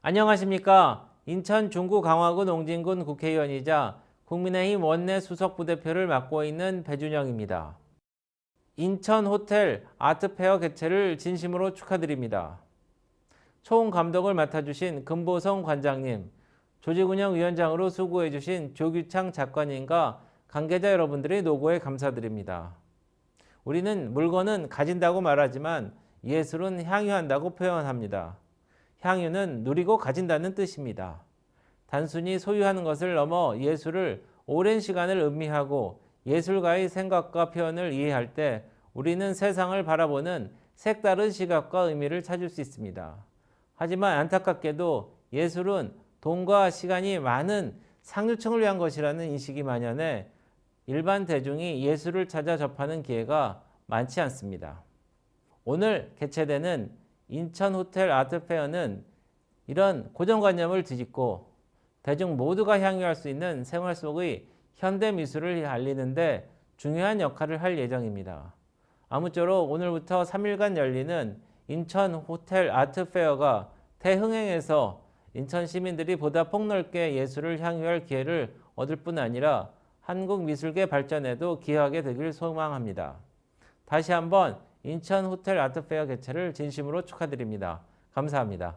안녕하십니까. 인천 중구 강화군 옹진군 국회의원이자 국민의힘 원내 수석 부대표를 맡고 있는 배준영입니다. 인천 호텔 아트페어 개최를 진심으로 축하드립니다. 총 감독을 맡아주신 금보성 관장님, 조직운영 위원장으로 수고해주신 조규창 작가님과 관계자 여러분들의 노고에 감사드립니다. 우리는 물건은 가진다고 말하지만 예술은 향유한다고 표현합니다. 향유는 누리고 가진다는 뜻입니다. 단순히 소유하는 것을 넘어 예술을 오랜 시간을 음미하고 예술가의 생각과 표현을 이해할 때 우리는 세상을 바라보는 색다른 시각과 의미를 찾을 수 있습니다. 하지만 안타깝게도 예술은 돈과 시간이 많은 상류층을 위한 것이라는 인식이 만연해 일반 대중이 예술을 찾아 접하는 기회가 많지 않습니다. 오늘 개최되는 인천 호텔 아트페어는 이런 고정관념을 뒤집고 대중 모두가 향유할 수 있는 생활 속의 현대 미술을 알리는데 중요한 역할을 할 예정입니다. 아무쪼록 오늘부터 3일간 열리는 인천 호텔 아트페어가 대흥행에서 인천 시민들이 보다 폭넓게 예술을 향유할 기회를 얻을 뿐 아니라 한국 미술계 발전에도 기여하게 되길 소망합니다. 다시 한번 인천 호텔 아트페어 개최를 진심으로 축하드립니다. 감사합니다.